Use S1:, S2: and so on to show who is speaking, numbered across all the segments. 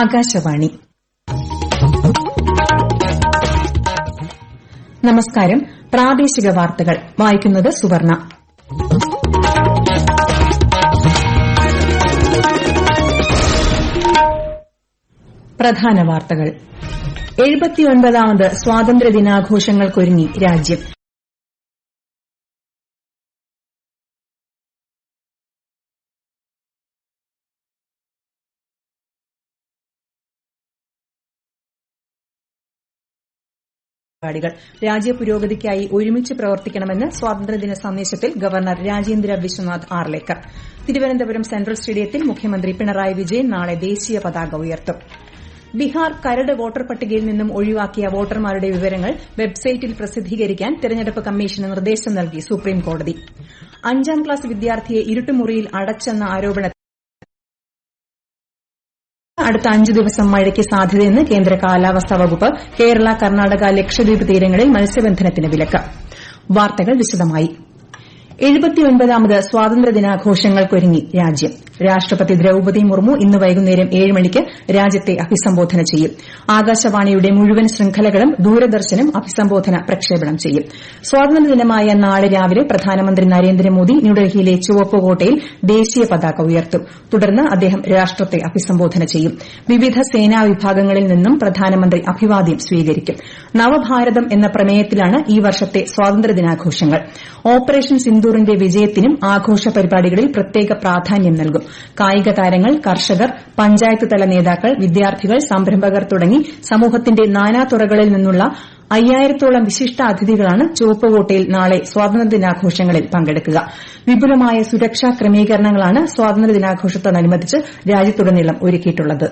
S1: ആകാശവാണി നമസ്കാരം പ്രാദേശിക വാർത്തകൾ വായിക്കുന്നത് സുവർണ പ്രധാന വാർത്തകൾ എഴുപത്തിയൊൻപതാമത് സ്വാതന്ത്ര്യ ദിനാഘോഷങ്ങൾക്കൊരുങ്ങി രാജ്യം പരിപാടികൾ പുരോഗതിക്കായി ഒരുമിച്ച് പ്രവർത്തിക്കണമെന്ന് സ്വാതന്ത്ര്യദിന സന്ദേശത്തിൽ ഗവർണർ രാജേന്ദ്ര വിശ്വനാഥ് ആർലേക്കർ തിരുവനന്തപുരം സെൻട്രൽ സ്റ്റേഡിയത്തിൽ മുഖ്യമന്ത്രി പിണറായി വിജയൻ നാളെ ദേശീയ പതാക ഉയർത്തും ബീഹാർ കരട് വോട്ടർ പട്ടികയിൽ നിന്നും ഒഴിവാക്കിയ വോട്ടർമാരുടെ വിവരങ്ങൾ വെബ്സൈറ്റിൽ പ്രസിദ്ധീകരിക്കാൻ തെരഞ്ഞെടുപ്പ് കമ്മീഷന് നിർദ്ദേശം നൽകി സുപ്രീംകോടതി അഞ്ചാം ക്ലാസ് വിദ്യാർത്ഥിയെ ഇരുട്ടുമുറിയിൽ അടച്ചെന്ന ആരോപണത്തിൽ അടുത്ത അഞ്ച് ദിവസം മഴയ്ക്ക് സാധ്യതയെന്ന് കേന്ദ്ര കാലാവസ്ഥാ വകുപ്പ് കേരള കർണാടക ലക്ഷദ്വീപ് തീരങ്ങളിൽ മത്സ്യബന്ധനത്തിന് വിലക്ക് എഴുപത്തിയൊൻപതാമത് സ്വാതന്ത്ര്യദിനാഘോഷങ്ങൾക്കൊരുങ്ങി രാജ്യം രാഷ്ട്രപതി ദ്രൌപതി മുർമു ഇന്ന് വൈകുന്നേരം ഏഴ് മണിക്ക് രാജ്യത്തെ അഭിസംബോധന ചെയ്യും ആകാശവാണിയുടെ മുഴുവൻ ശൃംഖലകളും ദൂരദർശനും അഭിസംബോധന പ്രക്ഷേപണം ചെയ്യും സ്വാതന്ത്ര്യദിനമായ നാളെ രാവിലെ പ്രധാനമന്ത്രി നരേന്ദ്രമോദി ന്യൂഡൽഹിയിലെ ചുവപ്പുകോട്ടയിൽ ദേശീയ പതാക ഉയർത്തും തുടർന്ന് അദ്ദേഹം രാഷ്ട്രത്തെ അഭിസംബോധന ചെയ്യും വിവിധ സേനാ വിഭാഗങ്ങളിൽ നിന്നും പ്രധാനമന്ത്രി അഭിവാദ്യം സ്വീകരിക്കും നവഭാരതം എന്ന പ്രമേയത്തിലാണ് ഈ വർഷത്തെ സ്വാതന്ത്ര്യദിനാഘോഷങ്ങൾ ഓപ്പറേഷൻ സിന്ധു മണിക്കൂറിന്റെ വിജയത്തിനും ആഘോഷ പരിപാടികളിൽ പ്രത്യേക പ്രാധാന്യം നൽകും കായിക താരങ്ങൾ കർഷകർ പഞ്ചായത്ത് തല നേതാക്കൾ വിദ്യാർത്ഥികൾ സംരംഭകർ തുടങ്ങി സമൂഹത്തിന്റെ നാനാതുറകളിൽ നിന്നുള്ള അയ്യായിരത്തോളം വിശിഷ്ടാതിഥികളാണ് ചുവപ്പുകോട്ടയിൽ നാളെ സ്വാതന്ത്ര്യദിനാഘോഷങ്ങളിൽ പങ്കെടുക്കുക വിപുലമായ സുരക്ഷാ ക്രമീകരണങ്ങളാണ് സ്വാതന്ത്ര്യദിനാഘോഷത്തോടനുബന്ധിച്ച് രാജ്യത്തുടനീളം ഒരുക്കിയിട്ടുള്ളത്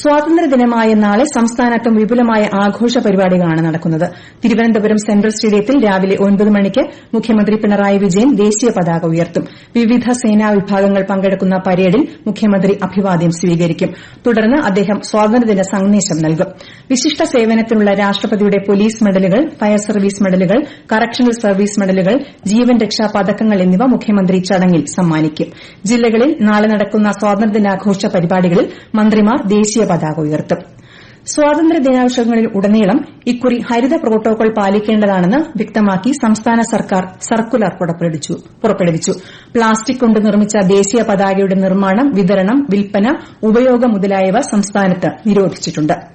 S1: സ്വാതന്ത്ര്യദിനമായ നാളെ സംസ്ഥാനത്തും വിപുലമായ ആഘോഷ പരിപാടികളാണ് നടക്കുന്നത് തിരുവനന്തപുരം സെൻട്രൽ സ്റ്റേഡിയത്തിൽ രാവിലെ ഒൻപത് മണിക്ക് മുഖ്യമന്ത്രി പിണറായി വിജയൻ ദേശീയ പതാക ഉയർത്തും വിവിധ സേനാ വിഭാഗങ്ങൾ പങ്കെടുക്കുന്ന പരേഡിൽ മുഖ്യമന്ത്രി അഭിവാദ്യം സ്വീകരിക്കും തുടർന്ന് അദ്ദേഹം സ്വാതന്ത്ര്യദിന സന്ദേശം നൽകും വിശിഷ്ട സേവനത്തിനുള്ള രാഷ്ട്രപതിയുടെ പോലീസ് മെഡലുകൾ ഫയർ സർവീസ് മെഡലുകൾ കറക്ഷണൽ സർവീസ് മെഡലുകൾ ജീവൻ രക്ഷാ പതക്കങ്ങൾ എന്നിവ മുഖ്യമന്ത്രി ചടങ്ങിൽ സമ്മാനിക്കും ജില്ലകളിൽ നാളെ നടക്കുന്ന സ്വാതന്ത്ര്യദിനാഘോഷ പരിപാടികളിൽ മന്ത്രിമാർ ദേശീയ പതാക ഉയർത്തും ദിനാവശ്യങ്ങളിൽ ഉടനീളം ഇക്കുറി ഹരിത പ്രോട്ടോകോൾ പാലിക്കേണ്ടതാണെന്ന് വ്യക്തമാക്കി സംസ്ഥാന സർക്കാർ സർക്കുലർ പുറപ്പെടുവിച്ചു പ്ലാസ്റ്റിക് കൊണ്ട് നിർമ്മിച്ച ദേശീയ പതാകയുടെ നിർമ്മാണം വിതരണം വിൽപ്പന ഉപയോഗം മുതലായവ സംസ്ഥാനത്ത് നിരോധിച്ചിട്ടു ്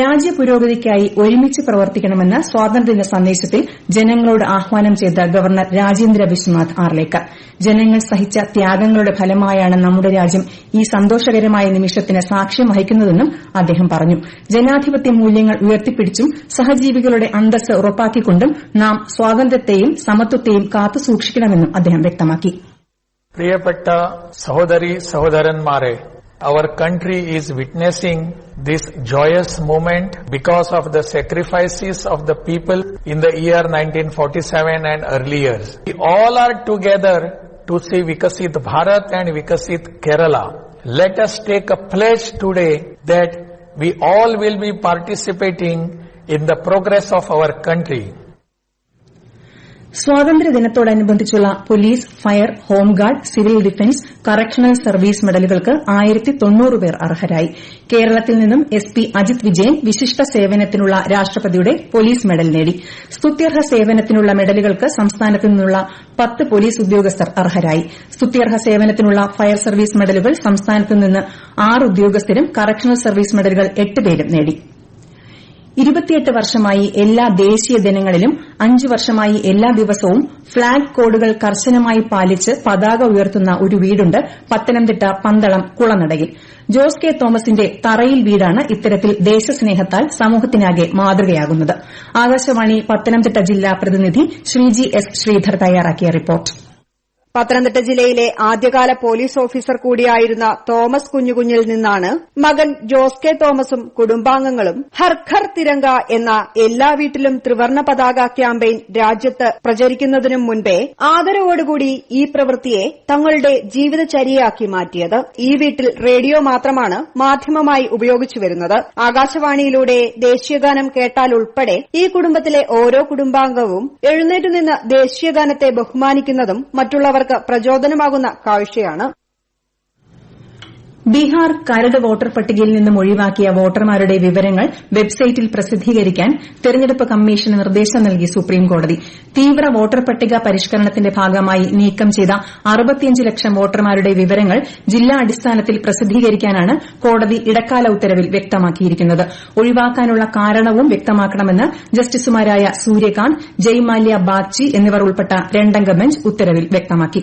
S1: രാജ്യപുരോഗതിക്കായി ഒരുമിച്ച് പ്രവർത്തിക്കണമെന്ന് സ്വാതന്ത്ര്യദിന സന്ദേശത്തിൽ ജനങ്ങളോട് ആഹ്വാനം ചെയ്ത ഗവർണർ രാജേന്ദ്ര ബിശ്വനാഥ് ആർലേക്കർ ജനങ്ങൾ സഹിച്ച ത്യാഗങ്ങളുടെ ഫലമായാണ് നമ്മുടെ രാജ്യം ഈ സന്തോഷകരമായ നിമിഷത്തിന് സാക്ഷ്യം വഹിക്കുന്നതെന്നും അദ്ദേഹം പറഞ്ഞു ജനാധിപത്യ മൂല്യങ്ങൾ ഉയർത്തിപ്പിടിച്ചും സഹജീവികളുടെ അന്തസ്സ് ഉറപ്പാക്കിക്കൊണ്ടും നാം സ്വാതന്ത്ര്യത്തെയും സമത്വത്തെയും കാത്തുസൂക്ഷിക്കണമെന്നും അദ്ദേഹം വ്യക്തമാക്കി
S2: പ്രിയപ്പെട്ട സഹോദരി സഹോദരന്മാരെ Our country is witnessing this joyous moment because of the sacrifices of the people in the year 1947 and earlier. We all are together to see Vikasit Bharat and Vikasit Kerala. Let us take a pledge today that we all will be participating in the progress of our country.
S1: സ്വാതന്ത്ര്യദിനത്തോടനുബന്ധിച്ചുള്ള police fire home guard civil defence correctional service മെഡലുകൾക്ക് പേർ അർഹരായി കേരളത്തിൽ നിന്നും S P Ajith Vijayan വിശിഷ്ട സേവനത്തിനുള്ള രാഷ്ട്രപതിയുടെ police medal നേടി സ്തുത്യർഹ സേവനത്തിനുള്ള മെഡലുകൾക്ക് സംസ്ഥാനത്ത് നിന്നുള്ള പത്ത് പോലീസ് ഉദ്യോഗസ്ഥർ അർഹരായി സ്തുത്യർഹ സേവനത്തിനുള്ള ഫയർ സർവീസ് മെഡലുകൾ സംസ്ഥാനത്ത് നിന്ന് ആറ് ഉദ്യോഗസ്ഥരും കറക്ഷണൽ സർവീസ് മെഡലുകൾ എട്ട് പേരും നേടി ഇരുപത്തിയെട്ട് വർഷമായി എല്ലാ ദേശീയ ദിനങ്ങളിലും അഞ്ച് വർഷമായി എല്ലാ ദിവസവും ഫ്ളാഗ് കോഡുകൾ കർശനമായി പാലിച്ച് പതാക ഉയർത്തുന്ന ഒരു വീടുണ്ട് പത്തനംതിട്ട പന്തളം കുളനടയിൽ ജോസ് കെ തോമസിന്റെ തറയിൽ വീടാണ് ഇത്തരത്തിൽ ദേശസ്നേഹത്താൽ സമൂഹത്തിനാകെ മാതൃകയാകുന്നത് ആകാശവാണി പത്തനംതിട്ട ജില്ലാ പ്രതിനിധി ശ്രീജി എസ് ശ്രീധർ തയ്യാറാക്കിയ റിപ്പോർട്ട് പത്തനംതിട്ട ജില്ലയിലെ ആദ്യകാല പോലീസ് ഓഫീസർ കൂടിയായിരുന്ന തോമസ് കുഞ്ഞുകുഞ്ഞിൽ നിന്നാണ് മകൻ ജോസ് കെ തോമസും കുടുംബാംഗങ്ങളും ഹർ ഘർ തിരങ്ക എന്ന എല്ലാ വീട്ടിലും ത്രിവർണ പതാക ക്യാമ്പയിൻ രാജ്യത്ത് പ്രചരിക്കുന്നതിനും മുൻപേ ആദരവോടുകൂടി ഈ പ്രവൃത്തിയെ തങ്ങളുടെ ജീവിതചര്യയാക്കി മാറ്റിയത് ഈ വീട്ടിൽ റേഡിയോ മാത്രമാണ് മാധ്യമമായി ഉപയോഗിച്ചു വരുന്നത് ആകാശവാണിയിലൂടെ ദേശീയഗാനം കേട്ടാലുൾപ്പെടെ ഈ കുടുംബത്തിലെ ഓരോ കുടുംബാംഗവും എഴുന്നേറ്റുനിന്ന് ദേശീയഗാനത്തെ ബഹുമാനിക്കുന്നതും മറ്റുള്ളവർ മറ്റുള്ളവർക്ക് പ്രചോദനമാകുന്ന കാഴ്ചയാണ് ബീഹാർ കരട് വോട്ടർ പട്ടികയിൽ നിന്നും ഒഴിവാക്കിയ വോട്ടർമാരുടെ വിവരങ്ങൾ വെബ്സൈറ്റിൽ പ്രസിദ്ധീകരിക്കാൻ തെരഞ്ഞെടുപ്പ് കമ്മീഷന് നിർദ്ദേശം നൽകി സുപ്രീംകോടതി തീവ്ര വോട്ടർ പട്ടിക പരിഷ്കരണത്തിന്റെ ഭാഗമായി നീക്കം ചെയ്ത ലക്ഷം വോട്ടർമാരുടെ വിവരങ്ങൾ ജില്ലാ അടിസ്ഥാനത്തിൽ പ്രസിദ്ധീകരിക്കാനാണ് കോടതി ഇടക്കാല ഉത്തരവിൽ വ്യക്തമാക്കിയിരിക്കുന്നത് ഒഴിവാക്കാനുള്ള കാരണവും വ്യക്തമാക്കണമെന്ന് ജസ്റ്റിസുമാരായ സൂര്യകാന്ത് ജയ്മാല്യ ബാഗ്ചി എന്നിവർ ഉൾപ്പെട്ട രണ്ടംഗ ബെഞ്ച് ഉത്തരവിൽ വ്യക്തമാക്കി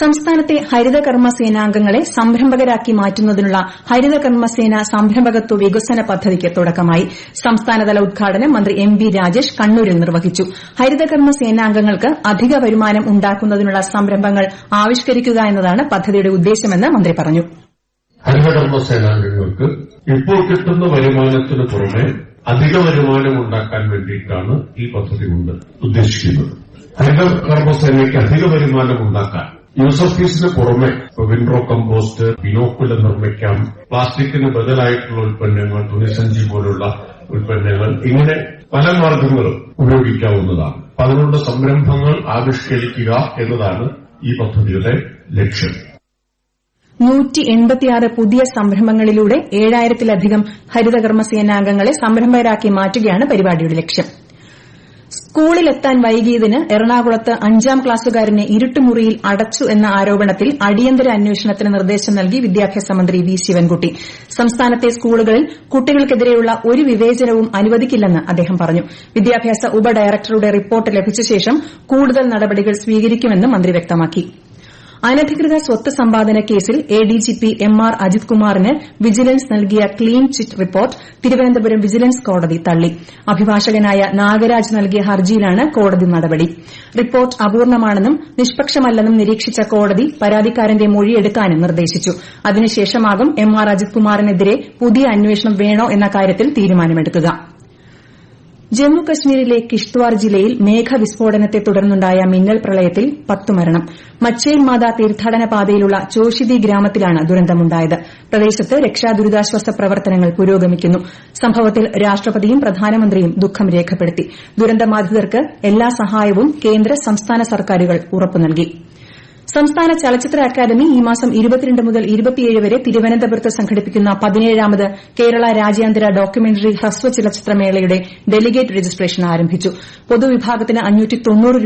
S1: സംസ്ഥാനത്തെ ഹരിതകർമ്മ സേനാംഗങ്ങളെ സംരംഭകരാക്കി മാറ്റുന്നതിനുള്ള ഹരിതകർമ്മസേന സംരംഭകത്വ വികസന പദ്ധതിക്ക് തുടക്കമായി സംസ്ഥാനതല ഉദ്ഘാടനം മന്ത്രി എം വി രാജേഷ് കണ്ണൂരിൽ നിർവഹിച്ചു ഹരിതകർമ്മ സേനാംഗങ്ങൾക്ക് അധിക വരുമാനം ഉണ്ടാക്കുന്നതിനുള്ള സംരംഭങ്ങൾ ആവിഷ്കരിക്കുക എന്നതാണ് പദ്ധതിയുടെ ഉദ്ദേശമെന്ന് മന്ത്രി പറഞ്ഞു
S3: ഹരിതകർമ്മസേനാംഗങ്ങൾക്ക് ഇപ്പോൾ കിട്ടുന്ന വരുമാനത്തിന് പുറമെ അധിക വരുമാനം ഉണ്ടാക്കാൻ വേണ്ടിയിട്ടാണ് ഈ പദ്ധതി കൊണ്ട് ഉദ്ദേശിക്കുന്നത് ഹരിതകർമ്മസേനയ്ക്ക് അധിക വരുമാനം ഉണ്ടാക്കാൻ യൂസഫീസിന് പുറമെ വിൻഡ്രോ കമ്പോസ്റ്റ് പിനോക്കുല നിർമ്മിക്കാം പ്ലാസ്റ്റിക്കിന് ബദലായിട്ടുള്ള ഉൽപ്പന്നങ്ങൾ തുണിസഞ്ചി പോലുള്ള ഉൽപ്പന്നങ്ങൾ ഇങ്ങനെ പല മാർഗങ്ങളും ഉപയോഗിക്കാവുന്നതാണ് അതിനുള്ള സംരംഭങ്ങൾ ആവിഷ്കരിക്കുക എന്നതാണ് ഈ പദ്ധതിയുടെ ലക്ഷ്യം
S1: നൂറ്റി എൺപത്തിയാറ് പുതിയ സംരംഭങ്ങളിലൂടെ ഏഴായിരത്തിലധികം ഹരിതകർമ്മ സേനാംഗങ്ങളെ സംരംഭകരാക്കി മാറ്റുകയാണ് പരിപാടിയുടെ ലക്ഷ്യം സ്കൂളിലെത്താൻ വൈകിയതിന് എറണാകുളത്ത് അഞ്ചാം ക്ലാസുകാരനെ ഇരുട്ടുമുറിയിൽ അടച്ചു എന്ന ആരോപണത്തിൽ അടിയന്തര അന്വേഷണത്തിന് നിർദ്ദേശം നൽകി വിദ്യാഭ്യാസ മന്ത്രി വി ശിവൻകുട്ടി സംസ്ഥാനത്തെ സ്കൂളുകളിൽ കുട്ടികൾക്കെതിരെയുള്ള ഒരു വിവേചനവും അനുവദിക്കില്ലെന്ന് അദ്ദേഹം പറഞ്ഞു വിദ്യാഭ്യാസ ഉപഡയറക്ടറുടെ റിപ്പോർട്ട് ലഭിച്ച ശേഷം കൂടുതൽ നടപടികൾ സ്വീകരിക്കുമെന്നും മന്ത്രി വ്യക്തമാക്കി അനധികൃത സ്വത്ത് സമ്പാദന കേസിൽ എഡിജിപി എം ആർ അജിത് കുമാറിന് വിജിലൻസ് നൽകിയ clean chit report Thiruvananthapuram vigilance കോടതി തള്ളി അഭിഭാഷകനായ നാഗരാജ് നൽകിയ ഹർജിയിലാണ് കോടതി നടപടി റിപ്പോർട്ട് അപൂർണ്ണമാണെന്നും നിഷ്പക്ഷമല്ലെന്നും നിരീക്ഷിച്ച കോടതി പരാതിക്കാരന്റെ മൊഴിയെടുക്കാനും നിർദ്ദേശിച്ചു അതിനുശേഷമാകും എം ആർ അജിത് കുമാറിനെതിരെ പുതിയ അന്വേഷണം വേണോ എന്ന കാര്യത്തിൽ തീരുമാനമെടുക്കുക ജമ്മു കിഷ്ത്വാർ ജില്ലയിൽ മേഘവിസ്ഫോടനത്തെ തുടർന്നുണ്ടായ മിന്നൽ പ്രളയത്തിൽ പത്ത് മരണം മച്ചേൽ മാതാ തീർത്ഥാടന പാതയിലുള്ള ചോഷിദി ഗ്രാമത്തിലാണ് ദുരന്തമുണ്ടായത് പ്രദേശത്ത് രക്ഷാ ദുരിതാശ്വാസ പ്രവർത്തനങ്ങൾ പുരോഗമിക്കുന്നു സംഭവത്തിൽ രാഷ്ട്രപതിയും പ്രധാനമന്ത്രിയും ദുഃഖം രേഖപ്പെടുത്തി ദുരന്തബാധിതർക്ക് എല്ലാ സഹായവും കേന്ദ്ര സംസ്ഥാന സർക്കാരുകൾ ഉറപ്പു നൽകി സംസ്ഥാന ചലച്ചിത്ര അക്കാദമി ഈ മാസം മുതൽ വരെ തിരുവനന്തപുരത്ത് സംഘടിപ്പിക്കുന്ന പതിനേഴാമത് കേരള രാജ്യാന്തര ഡോക്യുമെന്ററി ഹ്രസ്വ ചലച്ചിത്രമേളയുടെ ഡെലിഗേറ്റ് രജിസ്ട്രേഷൻ ആരംഭിച്ചു പൊതുവിഭാഗത്തിന്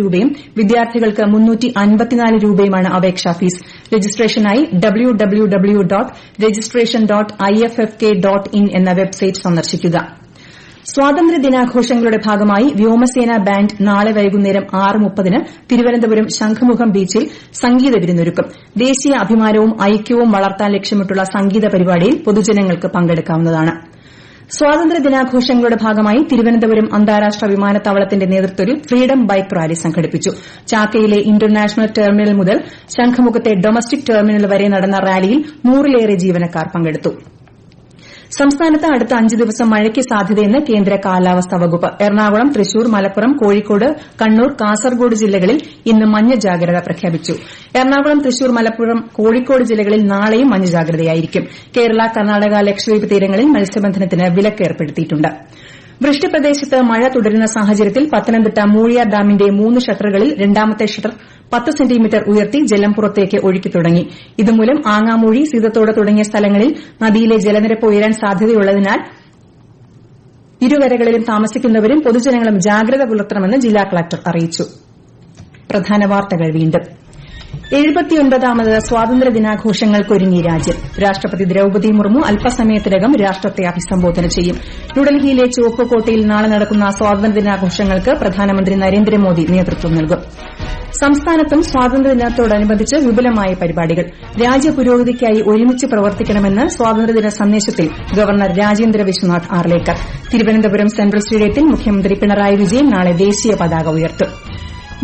S1: രൂപയും വിദ്യാർത്ഥികൾക്ക് രൂപയുമാണ് അപേക്ഷാ ഫീസ് രജിസ്ട്രേഷനായി W W W dot registration dot I F F K dot in എന്ന വെബ്സൈറ്റ് സന്ദർശിക്കുക സ്വാതന്ത്ര്യദിനാഘോഷങ്ങളുടെ ഭാഗമായി വ്യോമസേന ബാൻഡ് നാളെ വൈകുന്നേരം ന് തിരുവനന്തപുരം ശംഖുമുഖം ബീച്ചിൽ സംഗീത വിരുന്നൊരുക്കും ദേശീയ അഭിമാനവും ഐക്യവും വളർത്താൻ ലക്ഷ്യമിട്ടുള്ള സംഗീത പരിപാടിയിൽ പൊതുജനങ്ങൾക്ക് പങ്കെടുക്കാവുന്നതാണ് സ്വാതന്ത്ര്യദിനാഘോഷങ്ങളുടെ ഭാഗമായി തിരുവനന്തപുരം അന്താരാഷ്ട്ര വിമാനത്താവളത്തിന്റെ നേതൃത്വത്തിൽ ഫ്രീഡം ബൈക്ക് റാലി സംഘടിപ്പിച്ചു ചാക്കയിലെ ഇന്റർനാഷണൽ ടെർമിനൽ മുതൽ ശംഖുമുഖത്തെ ഡൊമസ്റ്റിക് ടെർമിനൽ വരെ നടന്ന റാലിയിൽ നൂറിലേറെ ജീവനക്കാർ പങ്കെടുത്തു സംസ്ഥാനത്ത് അടുത്ത അഞ്ച് ദിവസം മഴയ്ക്ക് സാധ്യതയെന്ന് കേന്ദ്ര കാലാവസ്ഥാ വകുപ്പ് എറണാകുളം തൃശൂർ മലപ്പുറം കോഴിക്കോട് കണ്ണൂർ കാസർഗോഡ് ജില്ലകളിൽ ഇന്ന് മഞ്ഞ ജാഗ്രത പ്രഖ്യാപിച്ചു എറണാകുളം തൃശൂർ മലപ്പുറം കോഴിക്കോട് ജില്ലകളിൽ നാളെയും മഞ്ഞ ജാഗ്രതയായിരിക്കും കേരള കർണാടക ലക്ഷദ്വീപ് തീരങ്ങളിൽ മത്സ്യബന്ധനത്തിന് വിലക്ക് ഏർപ്പെടുത്തിയിട്ടു് വൃഷ്ടിപ്രദേശത്ത് മഴ തുടരുന്ന സാഹചര്യത്തിൽ പത്തനംതിട്ട മൂഴിയാർ ഡാമിന്റെ മൂന്ന് ഷട്ടറുകളിൽ രണ്ടാമത്തെ ഷട്ടർ പത്ത് സെന്റിമീറ്റർ ഉയർത്തി ജലം പുറത്തേക്ക് തുടങ്ങി ഇതുമൂലം ആങ്ങാമൂഴി സീതത്തോട് തുടങ്ങിയ സ്ഥലങ്ങളിൽ നദിയിലെ ജലനിരപ്പ് ഉയരാൻ സാധ്യതയുള്ളതിനാൽ ഇരുവരകളിലും താമസിക്കുന്നവരും പൊതുജനങ്ങളും ജാഗ്രത പുലർത്തണമെന്ന് ജില്ലാ കളക്ടർ അറിയിച്ചു എഴുപത്തിയൊൻപതാമത് സ്വാതന്ത്ര്യ ദിനാഘോഷങ്ങൾക്കൊരുങ്ങി രാജ്യം രാഷ്ട്രപതി ദ്രൌപതി മുർമു അല്പസമയത്തിനകം രാഷ്ട്രത്തെ അഭിസംബോധന ചെയ്യും ന്യൂഡൽഹിയിലെ ചുവപ്പുകോട്ടയിൽ നാളെ നടക്കുന്ന സ്വാതന്ത്ര്യ ദിനാഘോഷങ്ങൾക്ക് പ്രധാനമന്ത്രി നരേന്ദ്രമോദി നേതൃത്വം നൽകും സംസ്ഥാനത്തും സ്വാതന്ത്ര്യദിനത്തോടനുബന്ധിച്ച് വിപുലമായ പരിപാടികൾ രാജ്യപുരോഗതിക്കായി ഒരുമിച്ച് പ്രവർത്തിക്കണമെന്ന് സ്വാതന്ത്ര്യദിന സന്ദേശത്തിൽ ഗവർണർ രാജേന്ദ്ര വിശ്വനാഥ് ആർലേക്കർ തിരുവനന്തപുരം സെൻട്രൽ സ്റ്റേഡിയത്തിൽ മുഖ്യമന്ത്രി പിണറായി വിജയൻ നാളെ ദേശീയ പതാക ഉയർത്തും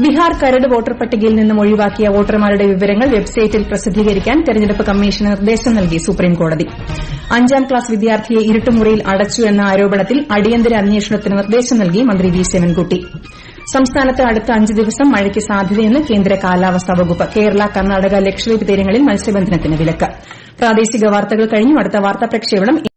S1: ബീഹാർ കരട് വോട്ടർ പട്ടികയിൽ നിന്നും ഒഴിവാക്കിയ വോട്ടർമാരുടെ വിവരങ്ങൾ വെബ്സൈറ്റിൽ പ്രസിദ്ധീകരിക്കാൻ തെരഞ്ഞെടുപ്പ് കമ്മീഷന് നിർദ്ദേശം നൽകി സുപ്രീംകോടതി അഞ്ചാം ക്ലാസ് വിദ്യാർത്ഥിയെ ഇരുട്ടുമുറിയിൽ അടച്ചു എന്ന ആരോപണത്തിൽ അടിയന്തര അന്വേഷണത്തിന് നിർദ്ദേശം നൽകി മന്ത്രി വി സേവൻകുട്ടി സംസ്ഥാനത്ത് അടുത്ത അഞ്ച് ദിവസം മഴയ്ക്ക് സാധ്യതയെന്ന് കേന്ദ്ര കാലാവസ്ഥാ വകുപ്പ് കേരള കർണാടക ലക്ഷദ്വീപ് തീരങ്ങളിൽ മത്സ്യബന്ധനത്തിന് വിലക്ക് പ്രാദേശിക വാർത്തകൾ കഴിഞ്ഞു അടുത്ത വാർത്താ പ്രക്ഷേപണം